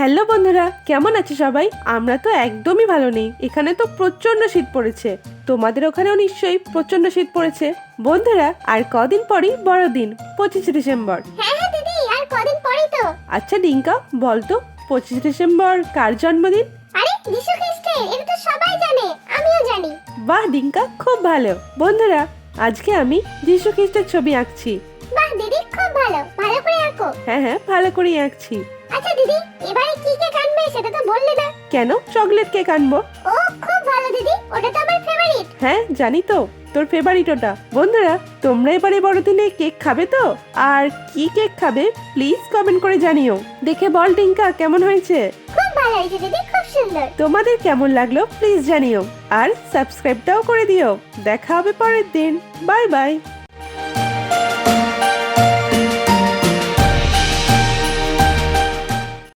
Hello বন্ধুরা কেমন আছে সবাই? আমরা তো একদমই ভালো নেই। এখানে তো প্রচণ্ড শীত পড়েছে। তোমাদের ওখানেও নিশ্চয়ই প্রচণ্ড শীত পড়েছে। বন্ধুরা আর কদিন পরেই বড়দিন পঁচিশে ডিসেম্বর। হ্যাঁ হ্যাঁ দিদি আর কদিন পরেই তো। আচ্ছা ডিঙ্কা বলতো পঁচিশে ডিসেম্বর কার জন্মদিন? আরে যিশু খ্রিস্টের এটা তো সবাই জানে আমিও জানি। বাহ ডিঙ্কা খুব ভালো। বন্ধুরা আজকে আমি যীশু খ্রিস্টের ছবি আঁকছি। বাহ দিদি খুব ভালো। ভালো করে আঁকো। হ্যাঁ হ্যাঁ ভালো করেই আঁকছি। আচ্ছা দিদি এবারে কি কেক আনবে সেটা তো বললে না। কেন? চকলেট কেক আনব? ও খুব ভালো দিদি। ওটা তো আমার ফেভারিট হ্যাঁ জানি তো। তোর ফেভারিট ওটা। বন্ধুরা তোমরা এবারে বড়দিনে কেক খাবে তো? আর কি কেক খাবে প্লিজ কমেন্ট করে জানিও। দেখে বল টিঙ্কা কেমন হয়েছে? খুব ভালো হয়েছে দিদি। খুব সুন্দর। তোমাদের কেমন লাগল প্লিজ জানিও। আর সাবস্ক্রাইবটাও করে দিও। দেখা হবে পরের দিন। Bye bye